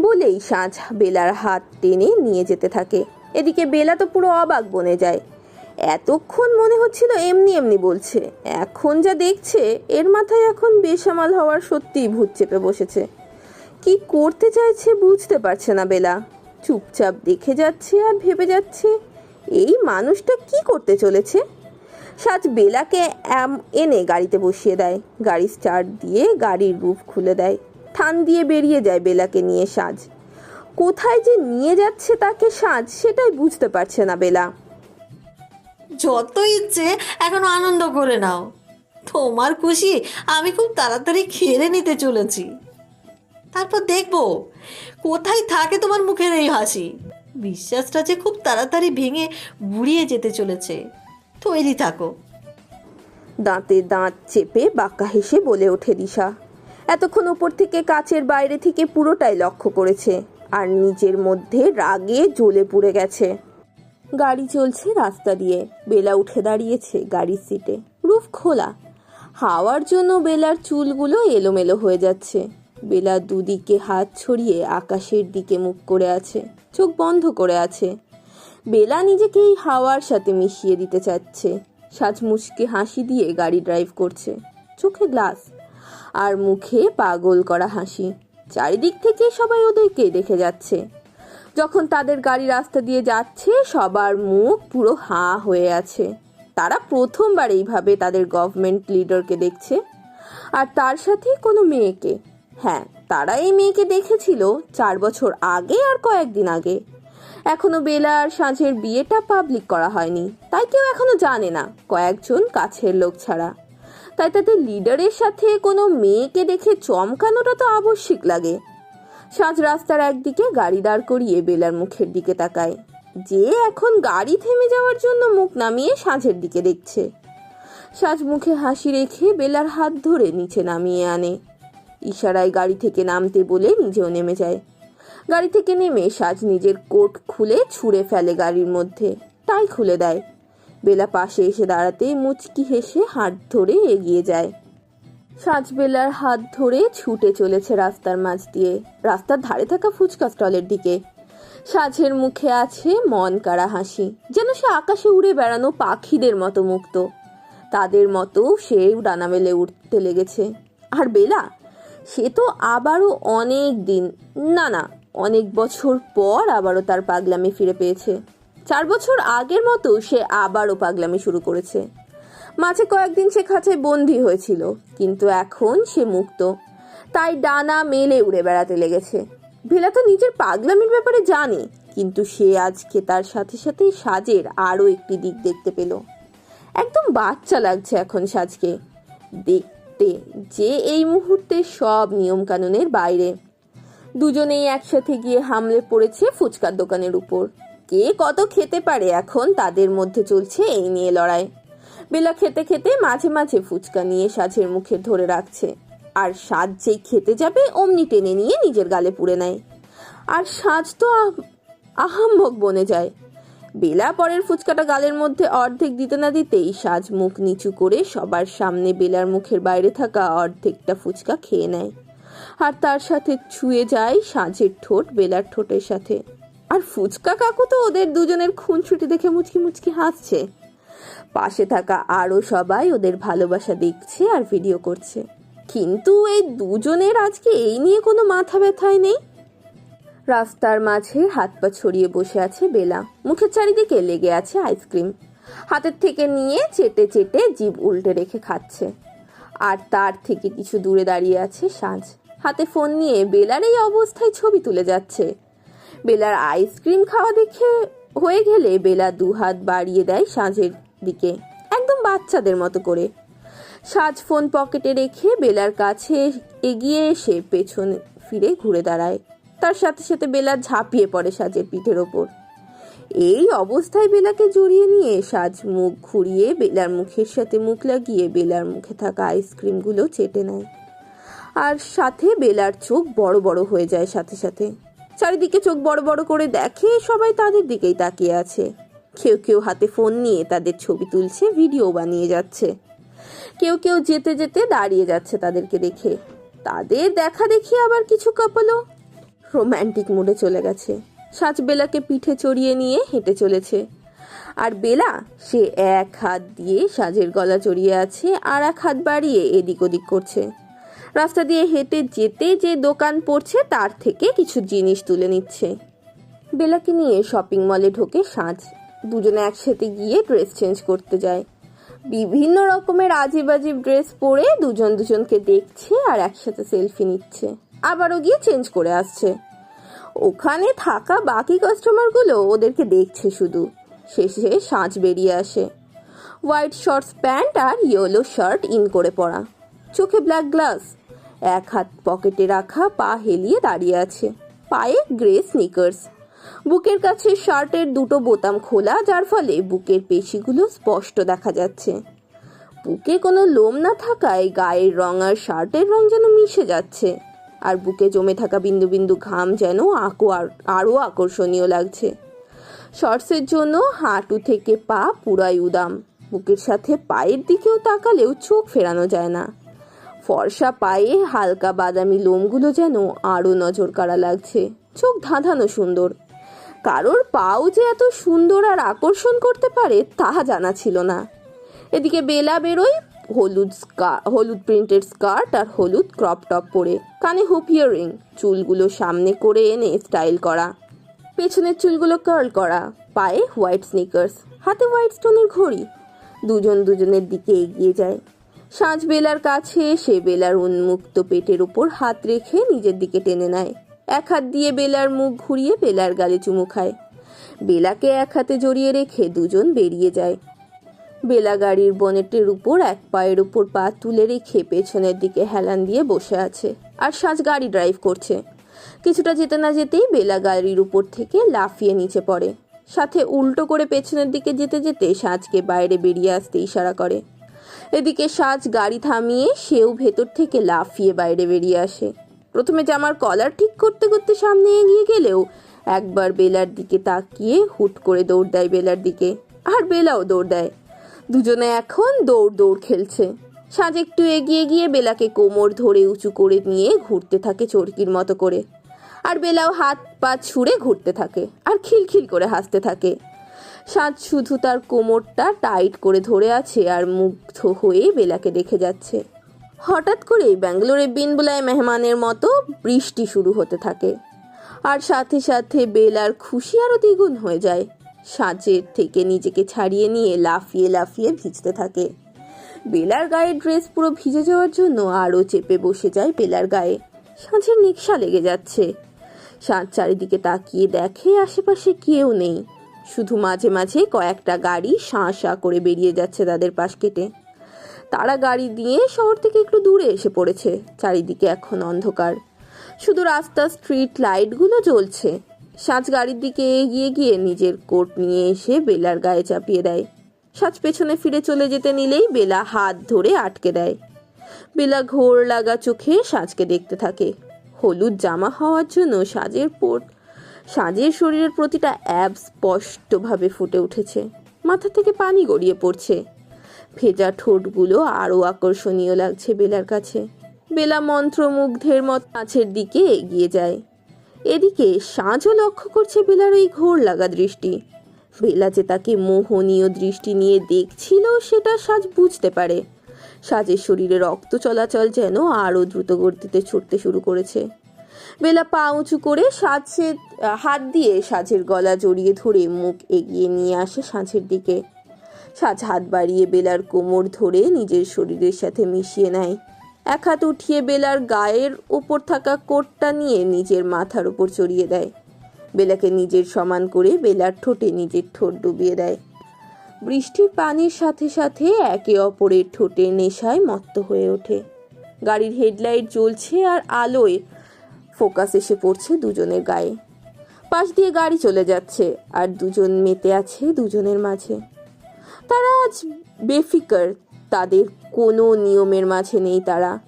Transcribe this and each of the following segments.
বলেই সাঁঝ বেলার হাত টেনে নিয়ে যেতে থাকে। এদিকে বেলা তো পুরো অবাক বনে যায়। এতক্ষণ মনে হচ্ছিল এমনি এমনি বলছে। এখন যা দেখছে, এর মাথায় এখন বেসামাল হওয়ার সত্যিই ভূত চেপে বসেছে। কি করতে চাইছে বুঝতে পারছে না বেলা। চুপচাপ দেখে যাচ্ছে আর ভেবে যাচ্ছে, এই মানুষটা কি করতে চলেছে? সাজ বেলাকে এনে গাড়িতে বসিয়ে দেয়। গাড়ি স্টার্ট দিয়ে গাড়ির রুফ খুলে দেয়। থান দিয়ে বেরিয়ে যায় বেলাকে নিয়ে সাজ। কোথায় যে নিয়ে যাচ্ছে তাকে সাজ সেটাই বুঝতে পারছে না বেলা। যত ইচ্ছে, এখন আনন্দ করে নাও। তোমার খুশি আমি খুব তাড়াতাড়ি খেলে নিতে চলেছি। তারপর দেখব, কোথায় থাকে তোমার মুখের এই হাসি? বিশ্বাসটা যে খুব তাড়াতাড়ি ভেঙে বুড়িয়ে যেতে চলেছে। তৈরি থাকো। দাঁতে দাঁত চেপে বাঁকা হেসে বলে ওঠে দিশা। এতক্ষণ ওপর থেকে কাচের বাইরে থেকে পুরোটাই লক্ষ্য করেছে, আর নিজের মধ্যে রাগে জ্বলে পুড়ে গেছে। গাড়ি চলছে রাস্তা দিয়ে, বেলা উঠে দাঁড়িয়েছে গাড়ির সিটে, রুফ খোলা। হাওয়ার জন্য বেলার চুলগুলো এলোমেলো হয়ে যাচ্ছে। বেলা দুদিকে হাত ছড়িয়ে আকাশের দিকে মুখ করে আছে, চোখ বন্ধ করে আছে। বেলা নিজেকে এই হাওয়ার সাথে মিশিয়ে দিতে চাচ্ছে। সাজ মুচকে হাসি দিয়ে গাড়ি ড্রাইভ করছে। চোখে গ্লাস আর মুখে পাগল করা হাসি। চারিদিক থেকে সবাই ওদেরকে দেখে যাচ্ছে। যখন তাদের গাড়ি রাস্তা দিয়ে যাচ্ছে, সবার মুখ পুরো হাঁ হয়ে আছে। তারা প্রথমবার এইভাবে তাদের গভর্নমেন্ট লিডারকে দেখছে। আর তার সাথে কোনো মেয়েকে। হ্যাঁ তারা এই মেয়েকে দেখেছিল চার বছর আগে আর কয়েকদিন আগে। এখনও বেলা আর সাঁঝের বিয়েটা পাবলিক করা হয়নি। তাই কেউ এখনও জানে না কয়েকজন কাছের লোক ছাড়া। তাই তাদের লিডারের সাথে কোনো মেয়েকে দেখে চমকানোটা তো আবশ্যিক লাগে। সাঁঝ রাস্তার একদিকে গাড়ি দাঁড় করিয়ে বেলার মুখের দিকে তাকায়। যে এখন গাড়ি থেমে যাওয়ার জন্য মুখ নামিয়ে সাঁঝের দিকে দেখছে। সাজ মুখে হাসি রেখে বেলার হাত ধরে নিচে নামিয়ে আনে। ইশারায় গাড়ি থেকে নামতে বলে নিজেও নেমে যায়। গাড়ি থেকে নেমে সাজ নিজের কোট খুলে ছুঁড়ে ফেলে গাড়ির মধ্যে। তাই খুলে দেয়। বেলা পাশে এসে দাঁড়াতে মুচকি হেসে হাত ধরে এগিয়ে যায়। সাজবেলার হাত ধরে ছুটে চলেছে রাস্তার মাঝ দিয়ে। রাস্তার ধারে থাকা ফুচকা স্টলের দিকে। সাজের মুখে আছে মন কাড়া হাসি। যেন সে আকাশে উড়ে বেড়ানো পাখিদের মতো মুক্ত। তাদের মতো সেও ডানা মেলে উঠতে লেগেছে। আর বেলা, সে তো আবারও অনেক দিন। না না অনেক বছর পর আবারও তার পাগলামি ফিরে পেয়েছে। চার বছর আগের মতো সে আবারও পাগলামি শুরু করেছে। মাঝে কয়েকদিন সে খাঁচায় বন্দি হয়েছিল, কিন্তু এখন সে মুক্ত। তাই ডানা মেলে উড়ে বেড়াতে লেগেছে। ভেলা তো নিজের পাগলামির ব্যাপারে জানে, কিন্তু সে আজকে তার সাথে সাথে সাজের আরও একটি দিক দেখতে পেল। একদম বাচ্চা লাগছে এখন সাজকে। দেখতে যে এই মুহূর্তে সব নিয়মকানুনের বাইরে। দুজনেই একসাথে গিয়ে হামলে পড়েছে ফুচকার দোকানের উপর। কে কত খেতে পারে এখন তাদের মধ্যে চলছে এই নিয়ে লড়াই। বেলা খেতে খেতে মাঝে মাঝে ফুচকা নিয়ে সাজের মুখে ধরে রাখছে। আর সাজ যেই খেতে যাবে অমনি টেনে নিয়ে নিজের গালে পুড়ে নেয়। আর সাজ তো আহ- আহাম্মক বনে যায়। বেলা পরের ফুচকাটা গালের মধ্যে অর্ধেক দিতে না দিতেই সাজ মুখ নিচু করে সবার সামনে বেলার মুখের বাইরে থাকা অর্ধেকটা ফুচকা খেয়ে নেয়। আর তার সাথে ছুঁয়ে যায় সাজের ঠোঁট, বেলার ঠোঁটের সাথে। আর ফুচকা কাকু তো ওদের দুজনের খুনছুটি দেখে মুচকি মুচকি হাসছে। পাশে থাকা আরও সবাই ওদের ভালোবাসা দেখছে আর ভিডিও করছে। কিন্তু এই দুজনের আজকে এই নিয়ে কোনো মাথা ব্যথায় নেই? রাস্তার মাঝে হাত পা ছড়িয়ে বসে আছে বেলা। মুখের চারিদিকে লেগে আছে আইসক্রিম। হাতের থেকে নিয়ে চেটে চেটে জিভ উল্টে রেখে খাচ্ছে। আর তার থেকে কিছু দূরে দাঁড়িয়ে আছে সাজ হাতে ফোন নিয়ে বেলার এই অবস্থায় ছবি তুলে যাচ্ছে। বেলার আইসক্রিম খাওয়া দেখে হয়ে গেলে বেলা দু হাত বাড়িয়ে দেয় সাজের দিকে, একদম বাচ্চাদের মতো করে। সাজ ফোন পকেটে রেখে বেলার কাছে এগিয়ে এসে পেছনে ফিরে ঘুরে দাঁড়ায়। তার সাথে সাথে বেলা ঝাঁপিয়ে পড়ে সাজের পিঠের ওপর। এই অবস্থায় বেলাকে জড়িয়ে নিয়ে সাজ মুখ ঘুরিয়ে বেলার মুখের সাথে মুখ লাগিয়ে বেলার মুখে থাকা আইসক্রিমগুলো চেটে নেয়। আর সাথে বেলার চোখ বড় বড় হয়ে যায় সাথে সাথে। চারিদিকে চোখ বড় বড় করে দেখে সবাই তাদের দিকেই তাকিয়ে আছে। কেউ কেউ হাতে ফোন নিয়ে তাদের ছবি তুলছে, ভিডিও বানিয়ে যাচ্ছে। কেউ কেউ যেতে যেতে দাঁড়িয়ে যাচ্ছে তাদেরকে দেখে। তাদের দেখা দেখি আবার কিছু কাপলও। রোম্যান্টিক মুডে চলে গেছে। সাজ বেলাকে পিঠে চড়িয়ে নিয়ে হেঁটে চলেছে। আর বেলা, সে এক হাত দিয়ে সাজের গলা জড়িয়ে আছে আর এক হাত বাড়িয়ে এদিক ওদিক করছে। রাস্তা দিয়ে হেঁটে যেতে যে দোকান পড়ছে, তার থেকে কিছু জিনিস তুলে নিচ্ছে। বেলাকে নিয়ে শপিং মলে ঢোকে সাজ। দুজনে একসাথে গিয়ে ড্রেস চেঞ্জ করতে যায়। বিভিন্ন রকমের আজিব আজিব ড্রেস পরে দুজন দুজনকে দেখছে আর একসাথে সেলফি নিচ্ছে। আবারও গিয়ে চেঞ্জ করে আসছে। ওখানে থাকা বাকি কাস্টমারগুলো ওদেরকে দেখছে শুধু। শেষে সাজ বেরিয়ে আসে। হোয়াইট শর্টস প্যান্ট আর ইয়েলো শার্ট ইন করে পরা। চোখে ব্ল্যাক গ্লাস। এক হাত পকেটে রাখা, পা হেলিয়ে দাঁড়িয়ে আছে। পায়ে গ্রে স্নিকার্স। বুকের কাছে শার্টের দুটো বোতাম খোলা, যার ফলে বুকের পেশিগুলো স্পষ্ট দেখা যাচ্ছে। বুকে কোনো লোম না থাকায় গায়ের রং আর শার্টের রং যেন মিশে যাচ্ছে, আর বুকে জমে থাকা বিন্দু বিন্দু ঘাম যেন আকো আর- আরও আকর্ষণীয় লাগছে। শর্টসের জন্য হাঁটু থেকে পা পুরাই উদাম। বুকের সাথে পায়ের দিকেও তাকালেও চোখ ফেরানো যায় না। ফর্সা পায়ে হালকা বাদামি লোমগুলো যেন আরও নজর কাড়া লাগছে। চোখ ধাঁধানো সুন্দর। কারোর পাও যে এত সুন্দর আর আকর্ষণ করতে পারে তাহা জানা ছিল না। এদিকে বেলা বেরোয়, হলুদ হলুদ প্রিন্টেড স্কার্ট আর হলুদ ক্রপ টপ পরে। কানে হুপ ইয়ারিং চুলগুলো সামনে করে এনে স্টাইল করা। পেছনের চুলগুলো কার্ল করা। পায়ে হোয়াইট স্নিকার্স, হাতে হোয়াইট স্টোনের ঘড়ি। দুজন দুজনের দিকে এগিয়ে যায়। সাঁঝ বেলার কাছে সে বেলার উন্মুক্ত পেটের উপর হাত রেখে নিজের দিকে টেনে নেয়। এক হাত দিয়ে বেলার মুখ ঘুরিয়ে বেলার গালে চুমু খায়। বেলাকে এক হাতে জড়িয়ে রেখে দুজন বেরিয়ে যায়। বেলা গাড়ির বনেটের উপর এক পায়ের উপর পা তুলে রেখে পেছনের দিকে হেলান দিয়ে বসে আছে আর সাজ গাড়ি ড্রাইভ করছে। কিছুটা যেতে না যেতেই বেলা গাড়ির উপর থেকে লাফিয়ে নিচে পড়ে। সাথে উল্টো করে পেছনের দিকে যেতে যেতে সাজকে বাইরে বেরিয়ে আসতে ইশারা করে। এদিকে সাজ গাড়ি থামিয়ে সেও ভেতর থেকে লাফিয়ে বাইরে বেরিয়ে আসে। প্রথমে জামার কলার ঠিক করতে করতে সামনে এগিয়ে গেলেও একবার বেলার দিকে তাকিয়ে হুট করে দৌড় দেয় বেলার দিকে, আর বেলাও দৌড় দেয়। দুজনে এখন দৌড় দৌড় খেলছে। সাজ একটু এগিয়ে গিয়ে বেলাকে কোমর ধরে উঁচু করে নিয়ে ঘুরতে থাকে চরকির মতো করে। আর বেলাও হাত পা ছুঁড়ে ঘুরতে থাকে, আর খিলখিল করে হাসতে থাকে। সাজ শুধু তার কোমরটা টাইট করে ধরে আছে আর মুগ্ধ হয়ে বেলাকে দেখে যাচ্ছে। হঠাৎ করেই ব্যাঙ্গালোরে বিনবুলায় মেহমানের মতো বৃষ্টি শুরু হতে থাকে। আর সাথে সাথে বেলার খুশি আরও দ্বিগুণ হয়ে যায়। সাজের থেকে নিজেকে ছাড়িয়ে নিয়ে লাফিয়ে লাফিয়ে ভিজতে থাকে। বেলার গায়ের ড্রেস পুরো ভিজে যাওয়ার জন্য আরও চেপে বসে যায় বেলার গায়ে। সাঁঝের নিকশা লেগে যাচ্ছে। সাঁঝ চারিদিকে তাকিয়ে দেখে আশেপাশে কেউ নেই। শুধু মাঝে মাঝে কয়েকটা গাড়ি শাঁ শাঁ করে বেরিয়ে যাচ্ছে তাদের পাশ কেটে। তারা গাড়ি দিয়ে শহর থেকে একটু দূরে এসে পড়েছে, চারিদিকে এখন অন্ধকার। শুধু রাস্তা স্ট্রিট লাইটগুলো জ্বলছে। সাজ গাড়ির দিকে এগিয়ে গিয়ে নিজের কোট নিয়ে এসে বেলার গায়ে চাপিয়ে দেয়। সাজ পেছনে ফিরে চলে যেতে নিলেই বেলা হাত ধরে আটকে দেয়। বেলা ঘোর লাগা চোখে সাজকে দেখতে থাকে। হলুদ জামা হওয়ার জন্য সাজের পোট সাজের শরীরের প্রতিটা অ্যাব স্পষ্টভাবে ফুটে উঠেছে। মাথা থেকে পানি গড়িয়ে পড়ছে। ভেজা ঠোঁটগুলো আরও আকর্ষণীয় লাগছে বেলার কাছে। বেলা মন্ত্রমুগ্ধের মত মাছের দিকে এগিয়ে যায়। এদিকে সাঁঝও লক্ষ্য করছে বেলার ওই ঘোর লাগা দৃষ্টি। বেলা যে তাকে মোহনীয় দৃষ্টি নিয়ে দেখছিল, সেটা সাজ বুঝতে পারে। সাজের শরীরে রক্ত চলাচল যেন আরও দ্রুত গতিতে ছুটতে শুরু করেছে। বেলা পা উঁচু করে সাজের হাত দিয়ে সাজের গলা জড়িয়ে ধরে মুখ এগিয়ে নিয়ে আসে সাঁঝের দিকে। সাজ হাত বাড়িয়ে বেলার কোমর ধরে নিজের শরীরের সাথে মিশিয়ে নেয়। এক হাত উঠিয়ে বেলার গায়ের ওপর থাকা কোটটা নিয়ে নিজের মাথার উপর চড়িয়ে দেয়। বেলাকে নিজের সমান করে বেলার ঠোঁটে নিজের ঠোঁট ডুবিয়ে দেয়। বৃষ্টির পানির সাথে সাথে একে অপরের ঠোঁটের নেশায় মত্ত হয়ে ওঠে। গাড়ির হেডলাইট জ্বলছে আর আলোয় ফোকাস এসে পড়ছে দুজনের গায়ে। পাশ দিয়ে গাড়ি চলে যাচ্ছে আর দুজন মেতে আছে দুজনের মাঝে। তারা আজ বেফিকার, তাদের কোনো নিয়মের মাঝে নেই তারা।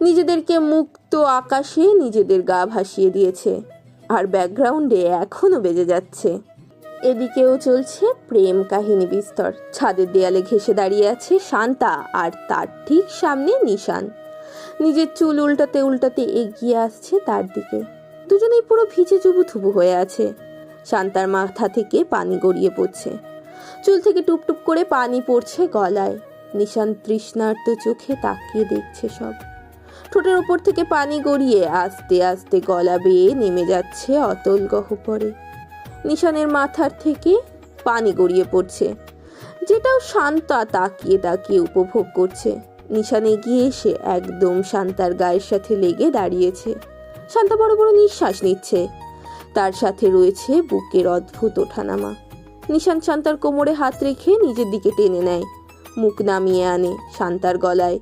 নিজেদেরকে মুক্ত আকাশে নিজেদের গা ভাসিয়ে দিয়েছে আর ব্যাকগ্রাউন্ডে এখনও বেজে যাচ্ছে। এদিকেও চলছে প্রেম কাহিনী বিস্তর। ছাদের দেয়ালে ঘেসে দাঁড়িয়ে আছে শান্তা আর তার ঠিক সামনে নিশান। নিজের চুল উল্টাতে উল্টাতে এগিয়ে আসছে তার দিকে। দুজনেই পুরো ভিজে চুবুথুবু হয়ে আছে। শান্তার মাথা থেকে পানি গড়িয়ে পড়ছে। চুল থেকে টুপটুপ করে পানি পড়ছে গলায়। নিশান তৃষ্ণার্ত চোখে তাকিয়ে দেখছে সব। ঠোঁটের উপর থেকে পানি গড়িয়ে আস্তে আস্তে গলা বেয়ে নেমে যাচ্ছে অতল গহ্বরে। নিশানের মাথার থেকে পানি গড়িয়ে পড়ছে। যেটাও শান্তা তাকিয়ে তাকিয়ে উপভোগ করছে। নিশান এগিয়ে এসে একদম শান্তার গায়ের সাথে লেগে দাঁড়িয়েছে। শান্তা বড় বড় নিঃশ্বাস নিচ্ছে। তার সাথে রয়েছে বুকের অদ্ভুত ওঠানামা। নিশান শান্তার কোমরে হাত রেখে নিজের দিকে টেনে নেয়। মুখ নামিয়ে আনে শান্তার গলায়।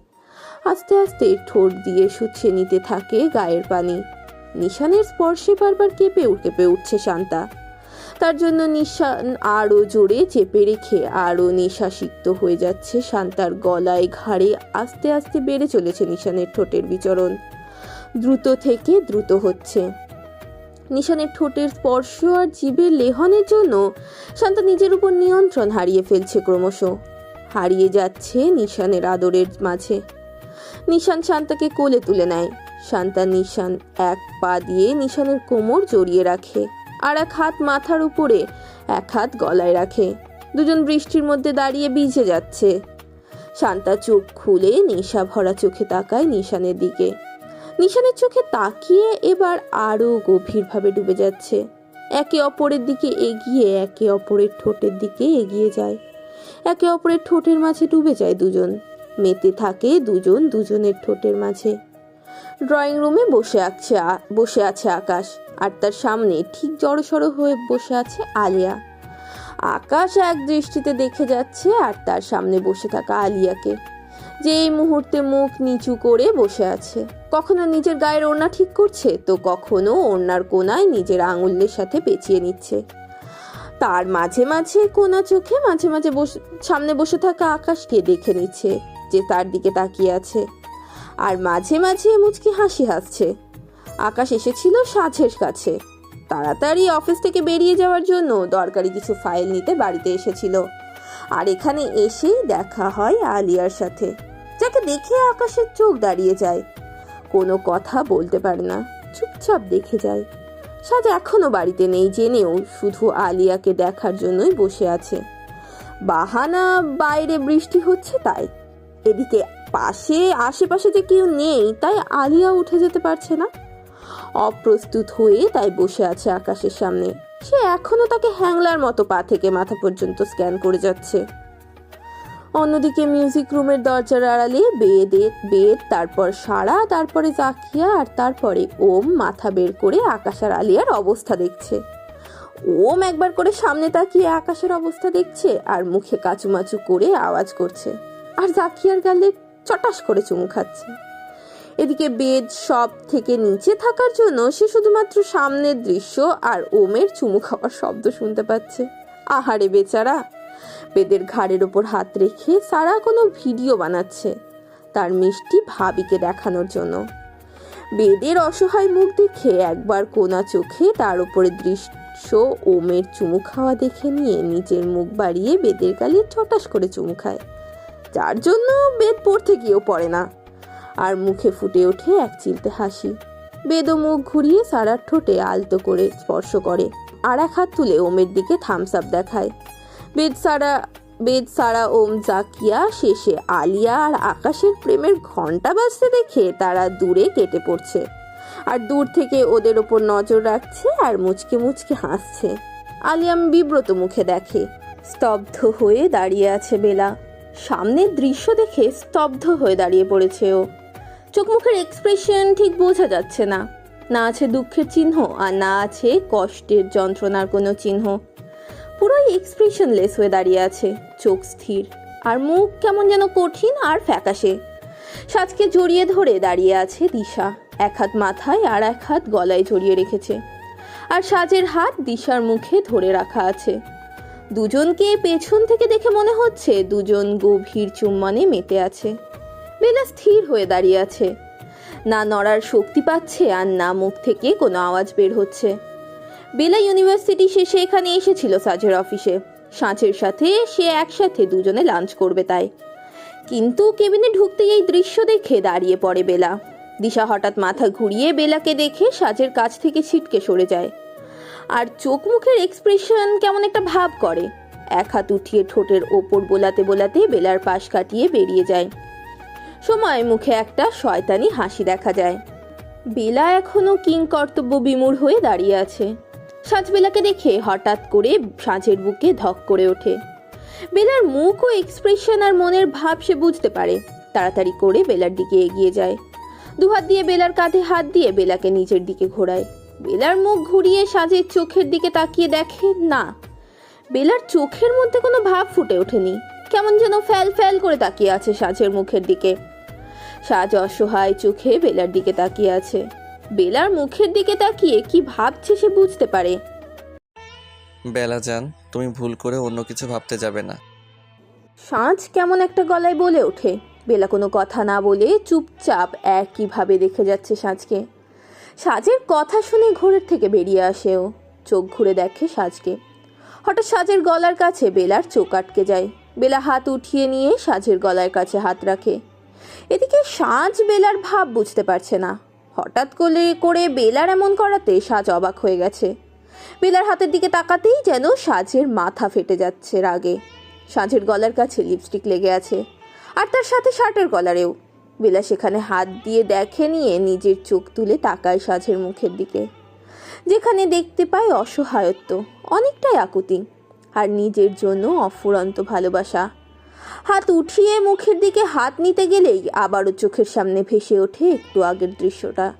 আস্তে আস্তে ঠোঁট দিয়ে শুচ্ছে নিতে থাকে গায়ের পানি। নিশানের স্পর্শে বারবার কেঁপে উঠ, কেঁপে উঠছে শান্তা। তার জন্য নিশান আরও জোরে চেপে রেখে আরও নেশাসিক্ত হয়ে যাচ্ছে শান্তার গলায় ঘাড়ে আস্তে আস্তে বেড়ে চলেছে নিশানের ঠোঁটের বিচরণ। দ্রুত থেকে দ্রুত হচ্ছে। নিশানের ঠোঁটের স্পর্শ আর জীবের লেহনের জন্য শান্তা নিজের উপর নিয়ন্ত্রণ হারিয়ে ফেলছে ক্রমশ। হারিয়ে যাচ্ছে নিশানের আদরের মাঝে। নিশান শান্তাকে কোলে তুলে নেয়। শান্তা নিশান এক পা দিয়ে নিশানের কোমর জড়িয়ে রাখে। আর এক হাত মাথার উপরে, এক হাত গলায় রাখে। দুজন বৃষ্টির মধ্যে দাঁড়িয়ে ভিজে যাচ্ছে। শান্তা চোখ খুলে নিশা ভরা চোখে তাকায় নিশানের দিকে। নিশানের চোখে তাকিয়ে এবার আরও গভীরভাবে ডুবে যাচ্ছে। একে অপরের দিকে এগিয়ে, একে অপরের ঠোঁটের দিকে এগিয়ে যায়। একে অপরের ঠোঁটের মাঝে ডুবে যায় দুজন। মেতে থাকে দুজন দুজনের ঠোঁটের মাঝে। ড্রয়িং রুমে বসে আছে বসে আছে আকাশ। আর তার সামনে ঠিক জড়সড় হয়ে বসে আছে আলিয়া। আকাশ এক দৃষ্টিতে দেখে যাচ্ছে আর তার সামনে বসে থাকা আলিয়াকে। যে এই মুহূর্তে মুখ নিচু করে বসে আছে। কখনো নিজের গায়ের ওড়না ঠিক করছে, তো কখনো ওড়নার কোনায় নিজের আঙুলের সাথে পেঁচিয়ে নিচ্ছে। তার মাঝে মাঝে কোনা চোখে মাঝে মাঝে সামনে বসে থাকা আকাশকে দেখে নিচ্ছে, যে তার দিকে তাকিয়ে আছে। আর মাঝে মাঝে মুচকি হাসি হাসছে। আকাশ এসেছিল সাঝের কাছে। তাড়াতাড়ি অফিস থেকে বেরিয়ে যাওয়ার জন্য দরকারি কিছু ফাইল নিতে বাড়িতে এসেছিল। আর এখানে এসেই দেখা হয় আলিয়ার সাথে। যাকে দেখে আকাশের চোখ দাঁড়িয়ে যায়। কোনো কথা বলতে পারে না, চুপচাপ দেখে যায়। সাজ এখনও বাড়িতে নেই জেনেও শুধু আলিয়াকে দেখার জন্যই বসে আছে। বাহানা বাইরে বৃষ্টি হচ্ছে তাই। এদিকে পাশে, আশেপাশে যে কেউ নেই, তাই আলিয়া উঠে যেতে পারছে না। অপ্রস্তুত হয়ে তাই বসে আছে আকাশের সামনে। সে এখনও তাকে হ্যাংলার মতো পা থেকে মাথা পর্যন্ত স্ক্যান করে যাচ্ছে। অন্যদিকে মিউজিক রুমের দরজার আড়ালে বেদ বেদ, তারপর সারা, তারপরে জাকিয়া, আর তারপরে ওম মাথা বের করে আকাশ আর আলিয়ার অবস্থা দেখছে। ওম একবার করে সামনে তাকিয়ে আকাশের অবস্থা দেখছে আর মুখে কাচুমাচু করে আওয়াজ করছে। আর জাকিয়ার গালে চটাস করে চুমু খাচ্ছে। এদিকে বেদ সব থেকে নিচে থাকার জন্য সে শুধুমাত্র সামনের দৃশ্য আর ওমের চুমু খাওয়ার শব্দ শুনতে পাচ্ছে। আহারে বেচারা! বেদের ঘাড়ের ওপর হাত রেখে সারা কোনো ভিডিও বানাচ্ছে, তার মিষ্টি ভাবিকে দেখানোর জন্য। বেদের অসহায় মুখ দেখে একবার কোনা চোখে তার উপরে দৃশ্য ওমের চুমু খাওয়া দেখে নিয়ে নিজের মুখ বাড়িয়ে বেদের গালে চটাস করে চুমু খায়। যার জন্য বেদ পড়তে গিয়েও পড়ে না। আর মুখে ফুটে ওঠে এক চিলতে হাসি। বেদও মুখ ঘুরিয়ে সারার ঠোঁটে আলতো করে স্পর্শ করে আর এক হাত তুলে ওমের দিকে থামস আপ দেখায়। বেদ সারা বেদ সারা ওম জাকিয়া শেষে আলিয়া আর আকাশের প্রেমের ঘণ্টা বাজতে দেখে তারা দূরে কেটে পড়ছে। আর দূর থেকে ওদের ওপর নজর রাখছে আর মুচকে মুচকে হাসছে। আলিয়াম বিব্রত মুখে দেখে। স্তব্ধ হয়ে দাঁড়িয়ে আছে বেলা। সামনের দৃশ্য দেখে স্তব্ধ হয়ে দাঁড়িয়ে পড়েছে ও। চোখ মুখের এক্সপ্রেশন ঠিক বোঝা যাচ্ছে না। না আছে দুঃখের চিহ্ন আর না আছে কষ্টের যন্ত্রণার কোনো চিহ্ন। পুরোই এক্সপ্রেশনলেস হয়ে দাঁড়িয়ে আছে। চোখ স্থির। আর মুখ কেমন যেন কঠিন আর ফ্যাকাশে। সাজকে জড়িয়ে ধরে দাঁড়িয়ে আছে দিশা। এক হাত মাথায় আর এক হাত গলায় জড়িয়ে রেখেছে। আর সাজের হাত দিশার মুখে ধরে রাখা আছে। দুজনকে পেছন থেকে দেখে মনে হচ্ছে দুজন গভীর চুম্বনে মেতে আছে। বেলা স্থির হয়ে দাঁড়িয়ে আছে। না নড়ার শক্তি পাচ্ছে আর না মুখ থেকে কোনো আওয়াজ বের হচ্ছে। বেলা ইউনিভার্সিটি শেষে এখানে এসেছিল সাজের অফিসে। সাঁচের সাথে সে একসাথে দুজনে লাঞ্চ করবে তাই। কিন্তু কেবিনে ঢুকতে এই দৃশ্য দেখে দাঁড়িয়ে পড়ে বেলা। দিশা হঠাৎ মাথা ঘুরিয়ে বেলাকে দেখে সাজের কাছ থেকে ছিটকে সরে যায়। আর চোখ মুখের এক্সপ্রেশন কেমন একটা ভাব করে। এক হাত উঠিয়ে ঠোঁটের ওপর বোলাতে বোলাতে বেলার পাশ কাটিয়ে বেরিয়ে যায়। সময় মুখে একটা শয়তানি হাসি দেখা যায়। বেলা এখনও কিং কর্তব্য বিমূঢ় হয়ে দাঁড়িয়ে আছে। সাজবেলাকে দেখে হঠাৎ করে সাঁঝের বুকে ধক করে ওঠে। বেলার মুখ ও এক্সপ্রেশন আর মনের ভাব সে বুঝতে পারে। তাড়াতাড়ি করে বেলার দিকে এগিয়ে যায়। দুহাত দিয়ে বেলার কাঁধে হাত দিয়ে বেলাকে নিজের দিকে ঘোরায়। বেলার মুখ ঘুরিয়ে সাজের চোখের দিকে তাকিয়ে দেখে না। বেলার চোখের মধ্যে কোনো ভাব ফুটে ওঠেনি। কেমন যেন ফ্যাল ফ্যাল করে তাকিয়ে আছে সাজের মুখের দিকে। সাজ অসহায় চোখে বেলার দিকে তাকিয়ে আছে। বেলার মুখের দিকে তাকিয়ে কি ভাবছে সে বুঝতে পারে। বেলা যান তুমি ভুল করে অন্য কিছু ভাবতে যাবে না। সাঁঝ কেমন একটা গলায় বলে ওঠে। বেলা কোনো কথা না বলে চুপচাপ একইভাবে দেখে যাচ্ছে সাজকে। সাজের কথা শুনে ঘোরের থেকে বেরিয়ে আসে ও চোখ ঘুরে দেখে সাজকে। হঠাৎ সাজের গলার কাছে বেলার চোখ আটকে যায়। বেলা হাত উঠিয়ে নিয়ে সাজের গলার কাছে হাত রাখে। এদিকে সাজ বেলার ভাব বুঝতে পারছে না। হঠাৎ করে করে বেলার এমন করাতে সাজ অবাক হয়ে গেছে। বেলার হাতের দিকে তাকাতেই যেন সাজের মাথা ফেটে যাচ্ছে রাগে। সাজের গলার কাছে লিপস্টিক লেগে আছে। আর তার সাথে শার্টের কলারেও বেলা সেখানে হাত দিয়ে দেখে নিয়ে নিজের চোখ তুলে তাকায় সাজের মুখের দিকে। যেখানে দেখতে পায় অসহায়ত্ব, অনেকটাই আকুতি, আর নিজের জন্য অফুরন্ত ভালোবাসা। হাত উঠিয়ে মুখের দিকে হাত নিতে গেলেই আবারও চোখের সামনে ভেসে ওঠে একটু আগের দৃশ্যটা।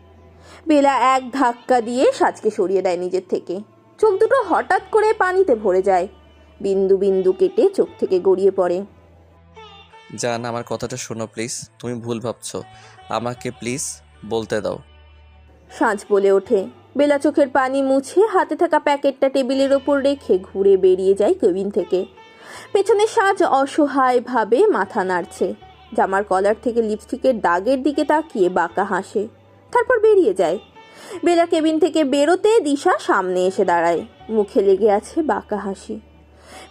বেলা এক ধাক্কা দিয়ে সাজকে সরিয়ে দেয় নিজের থেকে। চোখ দুটো হঠাৎ করে পানিতে ভরে যায়। বিন্দু বিন্দু কেটে চোখ থেকে গড়িয়ে পড়ে। জান, আমার কথাটা শোনো প্লিজ। তুমি ভুল ভাবছ। আমাকে প্লিজ বলতে দাও। সাঁঝ বলে ওঠে। বেলা চোখের পানি মুছে হাতে থাকা প্যাকেটটা টেবিলের ওপর রেখে ঘুরে বেরিয়ে যায় কেবিন থেকে। পেছনে সাজ অসহায়ভাবে মাথা নাড়ছে। জামার কলার থেকে লিপস্টিকের দাগের দিকে তাকিয়ে বাঁকা হাসে। তারপর বেরিয়ে যায়। বেলা কেবিন থেকে বেরোতে দিশা সামনে এসে দাঁড়ায়। মুখে লেগে আছে বাঁকা হাসি।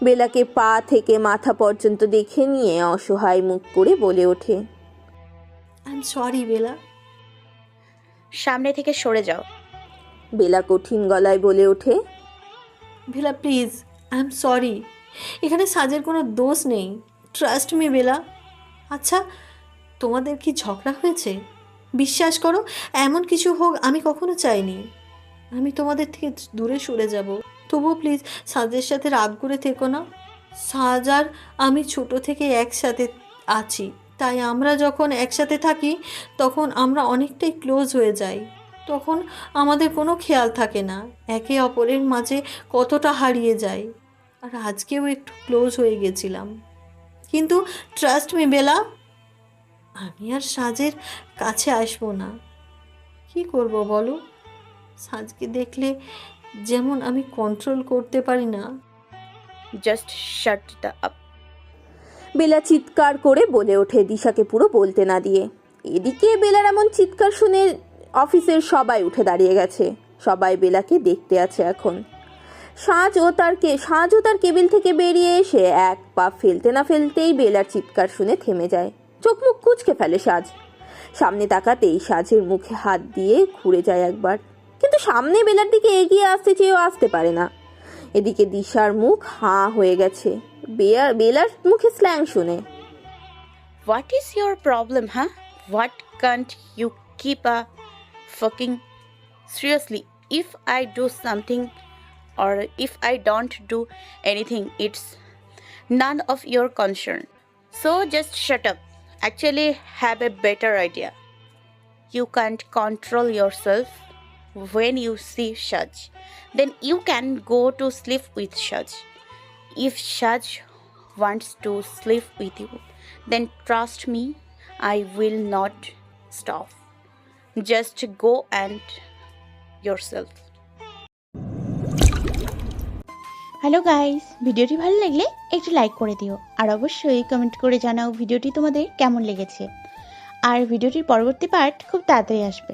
বেলাকে পা থেকে মাথা পর্যন্ত দেখে নিয়ে অসহায় মুখ করে বলে ওঠে। I am sorry Bela. সামনে থেকে সরে যাও। বেলা কঠিন গলায় বলে ওঠে। Bela please I am sorry এখানে সাজের কোনো দোষ নেই। Trust me Bela. আচ্ছা তোমাদের কি ঝগড়া হয়েছে? বিশ্বাস করো এমন কিছু হোক আমি কখনো চাইনি। আমি তোমাদের থেকে দূরে সরে যাব। তবুও প্লিজ সাজের সাথে রাগ করে থেকো না। সাজ আর আমি ছোট থেকে একসাথে আছি। তাই আমরা যখন একসাথে থাকি, তখন আমরা অনেকটাই ক্লোজ হয়ে যাই। তখন আমাদের কোনো খেয়াল থাকে না। একে অপরের মাঝে কতটা হারিয়ে যায় আর আজকেও একটু ক্লোজ হয়ে গেছিলাম। কিন্তু ট্রাস্ট মি বেলা, আমি আর সাজের কাছে আসব না। কি করব বলো? সাজকে দেখলে যেমন আমি কন্ট্রোল করতে পারি না। Just shut the up Bela চিৎকার করে বলে ওঠে দিশাকে পুরো বলতে না দিয়ে। এদিকে বেলার এমন চিৎকার শুনে অফিসের সবাই উঠে দাঁড়িয়ে গেছে। সবাই বেলাকে দেখতে আছে এখন। সাজ ও তার কে সাজ ও তার কেবিল থেকে বেরিয়ে এসে এক পা ফেলতে না ফেলতেই বেলার চিৎকার শুনে থেমে যায়। চোখ মুখ কুচকে ফেলে সাজ। সামনে তাকাতেই সাজের মুখে হাত দিয়ে ঘুরে যায় একবার। সামনে বেলার দিকে এগিয়ে আসতে চেয়েও আসতে পারে না। এদিকে দিশার মুখ হা হয়ে গেছে। বেয়ার, বেলার মুখে স্ল্যাং শুনে। হোয়াট ইজ ইউর প্রবলেম হ্যাঁ what can't you keep a fucking seriously if I do something or if I don't do anything it's none of your concern so just shut up actually have a better idea you can't control yourself when you see Shaj. Then you can go to sleep with Shaj. If Shaj wants to sleep with you, then trust me, I will not stop. Just go and yourself. Hello guys ভিডিওটি ভালো লাগলে একটু like করে দিও আর অবশ্যই comment করে জানাও ভিডিওটি তোমাদের কেমন লেগেছে আর ভিডিওটির পরবর্তী পার্ট খুব তাড়াতাড়ি আসবে